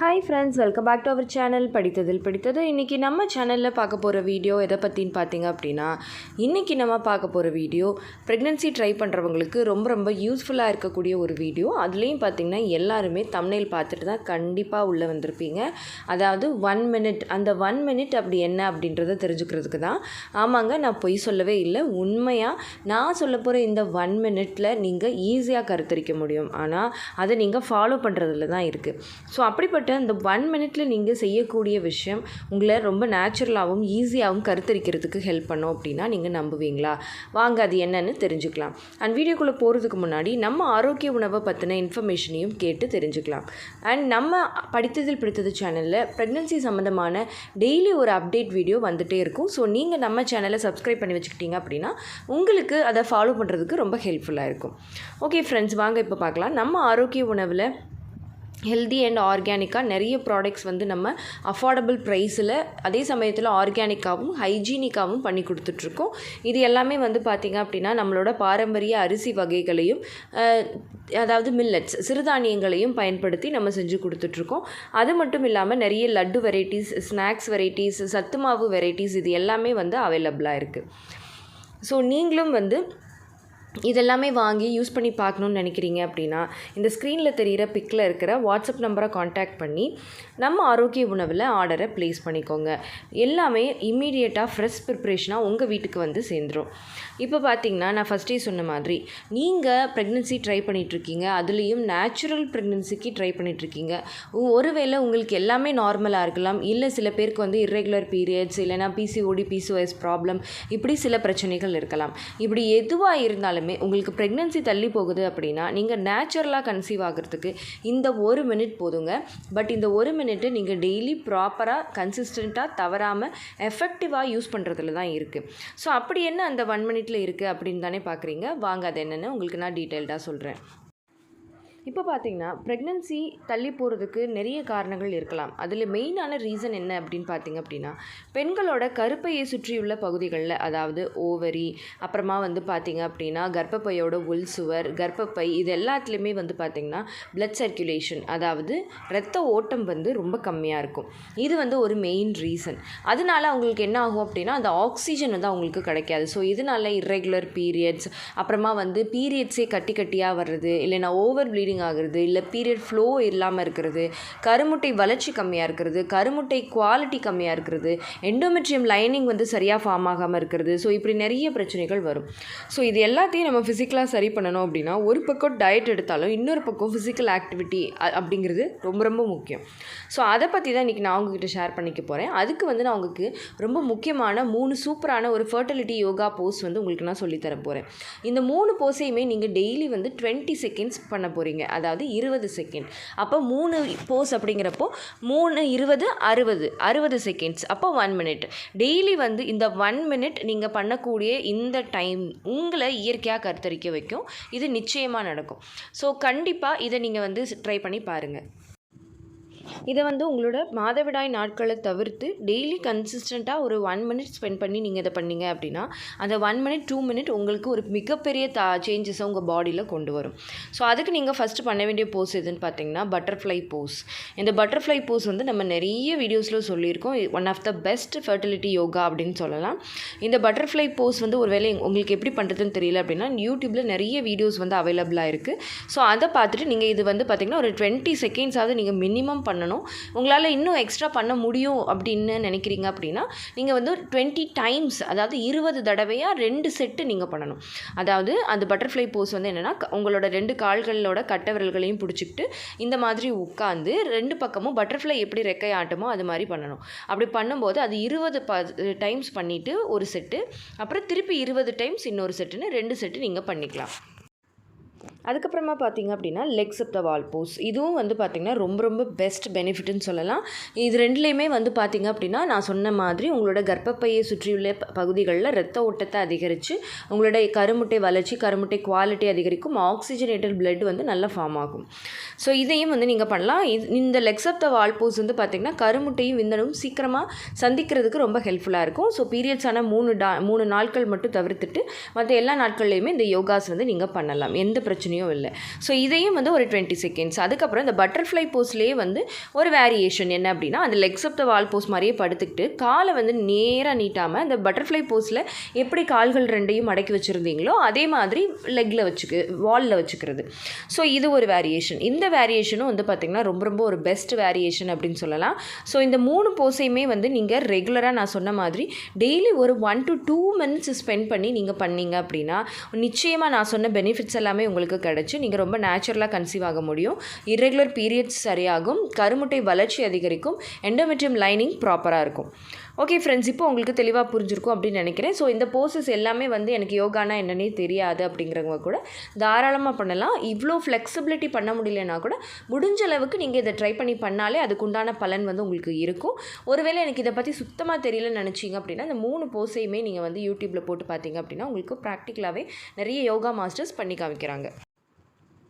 Hi friends welcome back to our channel படித்ததில் படித்தது. இன்றைக்கி நம்ம சேனலில் பார்க்க போகிற வீடியோ எதை பற்றின்னு பார்த்தீங்க அப்படின்னா இன்றைக்கி நம்ம பார்க்க போகிற வீடியோ ப்ரெக்னென்சி ட்ரை பண்ணுறவங்களுக்கு ரொம்ப ரொம்ப யூஸ்ஃபுல்லாக இருக்கக்கூடிய ஒரு வீடியோ அதுலேயும் பார்த்தீங்கன்னா எல்லாருமே தமிழில் பார்த்துட்டு தான் கண்டிப்பாக உள்ளே வந்திருப்பீங்க. அதாவது ஒன் மினிட் அந்த ஒன் மினிட் அப்படி என்ன அப்படின்றத தெரிஞ்சுக்கிறதுக்கு தான். ஆமாங்க நான் பொய் சொல்லவே இல்லை. உண்மையாக நான் சொல்ல போகிற இந்த ஒன் மினிட்டில் நீங்கள் ஈஸியாக கருத்தரிக்க முடியும். ஆனால் அதை நீங்கள் ஃபாலோ பண்ணுறதுல தான் இருக்குது ஸோ அப்படிப்பட்ட பட் அந்த ஒன் மினிட்ல நீங்கள் செய்யக்கூடிய விஷயம் உங்களை ரொம்ப நேச்சுரலாகவும் ஈஸியாகவும் கருத்தரிக்கிறதுக்கு ஹெல்ப் பண்ணும் அப்படின்னா நீங்கள் நம்புவீங்களா? வாங்க அது என்னன்னு தெரிஞ்சுக்கலாம். அண்ட் வீடியோக்குள்ளே போகிறதுக்கு முன்னாடி நம்ம ஆரோக்கிய உணவை பற்றின இன்ஃபர்மேஷனையும் கேட்டு தெரிஞ்சுக்கலாம். அண்ட் நம்ம படித்ததில் பிடித்தது சேனலில் ப்ரெக்னென்சி சம்மந்தமான டெய்லி ஒரு அப்டேட் வீடியோ வந்துகிட்டே இருக்கும். ஸோ நீங்கள் நம்ம சேனலை சப்ஸ்கிரைப் பண்ணி வச்சுக்கிட்டீங்க அப்படின்னா உங்களுக்கு அதை ஃபாலோ பண்ணுறதுக்கு ரொம்ப ஹெல்ப்ஃபுல்லாக இருக்கும். ஓகே ஃப்ரெண்ட்ஸ் வாங்க இப்போ பார்க்கலாம். நம்ம ஆரோக்கிய உணவில் ஹெல்தி அண்ட் ஆர்கானிக்காக நிறைய ப்ராடக்ட்ஸ் வந்து நம்ம அஃபோர்டபுள் ப்ரைஸில் அதே சமயத்தில் ஆர்கானிக்காகவும் ஹைஜீனிக்காகவும் பண்ணி கொடுத்துட்ருக்கோம். இது எல்லாமே வந்து பார்த்திங்க அப்படின்னா நம்மளோட பாரம்பரிய அரிசி வகைகளையும் அதாவது மில்லட்ஸ் சிறுதானியங்களையும் பயன்படுத்தி நம்ம செஞ்சு கொடுத்துட்ருக்கோம். அது மட்டும் இல்லாமல் நிறைய லட்டு வெரைட்டிஸ் ஸ்நாக்ஸ் வெரைட்டிஸ் சத்து மாவு வெரைட்டிஸ் இது எல்லாமே வந்து அவைலபிளாக இருக்குது ஸோ நீங்களும் வந்து இதெல்லாமே வாங்கி யூஸ் பண்ணி பார்க்கணுன்னு நினைக்கிறீங்க அப்படின்னா இந்த ஸ்க்ரீனில் தெரிகிற பிக்கில் இருக்கிற வாட்ஸ்அப் நம்பரை காண்டாக்ட் பண்ணி நம்ம ஆரோக்கிய உணவில் ஆர்டரை ப்ளேஸ் பண்ணிக்கோங்க. எல்லாமே இம்மீடியட்டாக ஃப்ரெஷ் ப்ரிப்ரேஷனாக உங்கள் வீட்டுக்கு வந்து சேர்ந்துடும் இப்போ பார்த்தீங்கன்னா நான் ஃபஸ்ட்டே சொன்ன மாதிரி நீங்கள் ப்ரெக்னென்சி ட்ரை பண்ணிகிட்ருக்கீங்க அதுலேயும் நேச்சுரல் ப்ரெக்னென்சிக்கு ட்ரை பண்ணிகிட்ருக்கீங்க ஒருவேளை உங்களுக்கு எல்லாமே நார்மலாக இருக்கலாம் இல்லை சில பேருக்கு வந்து இர்ரெகுலர் பீரியட்ஸ் இல்லைனா பிசிஓடி பிசிஓஎஸ் ப்ராப்ளம் இப்படி சில பிரச்சனைகள் இருக்கலாம். இப்படி எதுவாக இருந்தாலும் உங்களுக்கு ப்ரெக்னென்சி தள்ளி போகுது அப்படின்னா நீங்கள் நேச்சுரலாக கன்சீவ் ஆகிறதுக்கு இந்த ஒரு மினிட் போதுங்க. பட் இந்த ஒரு மினிட்டு நீங்கள் டெய்லி ப்ராப்பராக கன்சிஸ்டண்ட்டாக தவறாமல் எஃபெக்டிவாக யூஸ் பண்ணுறதுல தான் இருக்குது ஸோ அப்படி என்ன அந்த ஒன் மினிட்ல இருக்குது அப்படின்னு தானே பார்க்குறீங்க வாங்க அது என்னென்னு உங்களுக்கு நான் டீட்டெயில்டாக சொல்கிறேன் இப்போ பார்த்தீங்கன்னா ப்ரெக்னென்சி தள்ளி போகிறதுக்கு நிறைய காரணங்கள் இருக்கலாம். அதில் மெயினான ரீசன் என்ன அப்படின்னு பார்த்தீங்க அப்படின்னா பெண்களோட கருப்பையை சுற்றியுள்ள பகுதிகளில் அதாவது ஓவரி அப்புறமா வந்து பார்த்தீங்க அப்படின்னா கர்ப்பப்பையோட உள் சுவர் கர்ப்பப்பை இது எல்லாத்துலேயுமே வந்து பார்த்திங்கன்னா பிளட் சர்க்குலேஷன் அதாவது ரத்த ஓட்டம் வந்து ரொம்ப கம்மியாக இருக்கும். இது வந்து ஒரு மெயின் ரீசன் அதனால அவங்களுக்கு என்ன ஆகும் அப்படின்னா அந்த ஆக்சிஜன் வந்து அவங்களுக்கு கிடைக்காது. ஸோ இதனால இர்ரெகுலர் பீரியட்ஸ் அப்புறமா வந்து பீரியட்ஸே கட்டி கட்டியாக வர்றது இல்லைன்னா ஓவர் ப்ளீடிங் ஆகிறது இல்லை பீரியட் ஃப்ளோ இல்லாமல் இருக்கிறது கருமுட்டை வளர்ச்சி கம்மியாக இருக்கிறது கருமுட்டை குவாலிட்டி கம்மியாக இருக்கிறது எண்டோமெட்ரியம் லைனிங் வந்து சரியாக ஃபார்ம் ஆகாமல் இருக்கிறது. ஸோ இப்படி நிறைய பிரச்சனைகள் வரும். ஸோ இது எல்லாத்தையும் நம்ம ஃபிசிக்கலாக சரி பண்ணணும் அப்படின்னா ஒரு பக்கம் டயட் எடுத்தாலும் இன்னொரு பக்கம் ஃபிசிக்கல் ஆக்டிவிட்டி அப்படிங்கிறது ரொம்ப ரொம்ப முக்கியம். ஸோ அதை பற்றி தான் இன்றைக்கி நான் உங்ககிட்ட ஷேர் பண்ணிக்க போகிறேன் அதுக்கு வந்து நான் உங்களுக்கு ரொம்ப முக்கியமான மூணு சூப்பரான ஒரு ஃபர்டிலிட்டி யோகா போஸ் வந்து உங்களுக்கு நான் சொல்லித்தர போகிறேன் இந்த மூணு போஸையுமே நீங்கள் டெய்லி வந்து டுவெண்ட்டி செகண்ட்ஸ் பண்ண போகிறீங்க அதாவது இருபது செகண்ட் அப்போ மூணு போஸ் அப்படிங்கிறப்போ மூணு இருபது அறுபது. அறுபது செகண்ட்ஸ் அப்போ ஒன் மினிட் டெய்லி வந்து இந்த ஒன் மினிட் நீங்கள் பண்ணக்கூடிய இந்த டைம் உங்களை இயற்கையாக கருத்தரிக்க வைக்கும். இது நிச்சயமாக நடக்கும். ஸோ கண்டிப்பாக இதை நீங்கள் வந்து ட்ரை பண்ணி பாருங்கள் இதை வந்து உங்களோட மாதவிடாய் நாட்களை தவிர்த்து டெய்லி கன்சிஸ்டண்ட்டாக ஒரு ஒன் மினிட் ஸ்பெண்ட் பண்ணி நீங்கள் இதை பண்ணீங்க அப்படின்னா அந்த ஒன் மினிட் டூ மினிட் உங்களுக்கு ஒரு மிகப்பெரிய தா சேஞ்சஸை உங்கள் பாடியில் கொண்டு வரும். ஸோ அதுக்கு நீங்கள் ஃபஸ்ட்டு பண்ண வேண்டிய போஸ் எதுன்னு பார்த்தீங்கன்னா பட்டர்ஃப்ளை போஸ் இந்த பட்டர்ஃப்ளை போஸ் வந்து நம்ம நிறைய வீடியோஸில் சொல்லியிருக்கோம். One of the best fertility yoga அப்படின்னு சொல்லலாம். இந்த பட்டர்ஃப்ளை போஸ் வந்து ஒரு வேலை உங்களுக்கு எப்படி பண்ணுறதுன்னு தெரியல அப்படின்னா யூடியூப்பில் நிறைய வீடியோஸ் வந்து அவைலபிளாக இருக்குது ஸோ அதை பார்த்துட்டு நீங்கள் இது வந்து பார்த்திங்கன்னா ஒரு டுவெண்ட்டி செகண்ட்ஸாவது நீங்கள் மினிமம் பண்ணணும். உங்களால் இன்னும் எக்ஸ்ட்ரா பண்ண முடியும் அப்படின்னு நினைக்கிறீங்க அப்படின்னா நீங்கள் வந்து டுவெண்ட்டி டைம்ஸ் அதாவது இருபது தடவையாக ரெண்டு செட்டு நீங்கள் பண்ணணும். அதாவது அந்த பட்டர்ஃப்ளை போஸ் வந்து என்னென்னா உங்களோட ரெண்டு கால்களோட கட்டை விரல்களையும் பிடிச்சிக்கிட்டு இந்த மாதிரி உட்காந்து ரெண்டு பக்கமும் பட்டர்ஃப்ளை எப்படி ரெக்கை ஆட்டமோ அது மாதிரி பண்ணணும். அப்படி பண்ணும்போது அது இருபது ப டைம்ஸ் பண்ணிவிட்டு ஒரு செட்டு அப்புறம் திருப்பி இருபது டைம்ஸ் இன்னொரு செட்டுன்னு ரெண்டு செட்டு நீங்கள் பண்ணிக்கலாம். அதுக்கப்புறமா பார்த்தீங்க அப்படின்னா legs of the wall pose இதுவும் வந்து பார்த்திங்கன்னா ரொம்ப ரொம்ப பெஸ்ட் பெனிஃபிட்னு சொல்லலாம். இது ரெண்டுலேயுமே வந்து பார்த்திங்க அப்படின்னா நான் சொன்ன மாதிரி உங்களோட கர்ப்பப்பையை சுற்றியுள்ள ப- பகுதிகளில் ரத்த ஓட்டத்தை அதிகரித்து உங்களோட கருமுட்டை வளர்ச்சி கருமுட்டை குவாலிட்டி அதிகரிக்கும் ஆக்சிஜனேட்டட் பிளட் வந்து நல்லா ஃபார்ம் ஆகும். ஸோ இதையும் வந்து நீங்கள் பண்ணலாம். இது இந்த legs of the wall pose வந்து பார்த்திங்கன்னா கருமுட்டையும் விந்தனும் சீக்கிரமாக சந்திக்கிறதுக்கு ரொம்ப ஹெல்ப்ஃபுல்லாக இருக்கும். ஸோ பீரியட்ஸான மூணு டா மூணு நாட்கள் மட்டும் தவிர்த்துட்டு மற்ற எல்லா நாட்கள்லையுமே இந்த யோகாஸ் வந்து நீங்கள் பண்ணலாம். எந்த பிரச்சனையும் பிரச்சனையும் இல்லை. ஸோ இதையும் வந்து ஒரு டுவெண்ட்டி செகண்ட்ஸ் அதுக்கப்புறம் இந்த பட்டர்ஃப்ளை போஸ்லேயே வந்து ஒரு வேரியேஷன் என்ன அப்படின்னா அந்த legs of the wall pose மாதிரியே படுத்துக்கிட்டு காலை வந்து நேராக நீட்டாமல் அந்த பட்டர்ஃப்ளை போஸில் எப்படி கால்கள் ரெண்டையும் மடக்கி வச்சுருந்தீங்களோ அதே மாதிரி லெக்கில் வச்சுக்கு வாலில் வச்சுக்கிறது. ஸோ இது ஒரு வேரியேஷன் இந்த வேரியேஷனும் வந்து பார்த்திங்கன்னா ரொம்ப ரொம்ப ஒரு பெஸ்ட் வேரியேஷன் அப்படின்னு சொல்லலாம். ஸோ இந்த மூணு போஸையுமே வந்து நீங்கள் ரெகுலராக நான் சொன்ன மாதிரி டெய்லி ஒரு one two two minutes spend பண்ணி நீங்கள் பண்ணீங்க அப்படின்னா நிச்சயமாக நான் சொன்ன பெனிஃபிட்ஸ் எல்லாமே உங்களுக்கு கிடச்சி நீங்கள் ரொம்ப நேச்சுரலாக கன்சீவ் ஆக முடியும். இரெகுலர் பீரியட்ஸ் சரியாகும். கருமுட்டை வளர்ச்சி அதிகரிக்கும். எண்டோமெட்ரியம் லைனிங் ப்ராப்பராக இருக்கும். ஓகே ஃப்ரெண்ட்ஸ் இப்போ உங்களுக்கு தெளிவாக புரிஞ்சிருக்கும் அப்படின்னு நினைக்கிறேன். ஸோ இந்த போசஸ் எல்லாமே வந்து எனக்கு யோகானா என்னன்னே தெரியாது அப்படிங்கிறவங்க கூட தாராளமாக பண்ணலாம். இவ்வளோ ஃப்ளெக்சிபிலிட்டி பண்ண முடியலன்னா கூட முடிஞ்ச அளவுக்கு நீங்கள் இதை ட்ரை பண்ணி பண்ணாலே அதுக்குண்டான பலன் வந்து உங்களுக்கு இருக்கும். ஒருவேளை எனக்கு இதை பற்றி சுத்தமாக தெரியலன்னு நினச்சிங்க அப்படின்னா இந்த மூணு போஸையுமே நீங்கள் வந்து யூடியூப்பில் போட்டு பார்த்தீங்க அப்படின்னா உங்களுக்கு ப்ராக்டிக்கலாகவே நிறைய யோகா மாஸ்டர்ஸ் பண்ணி காமிக்கிறாங்க.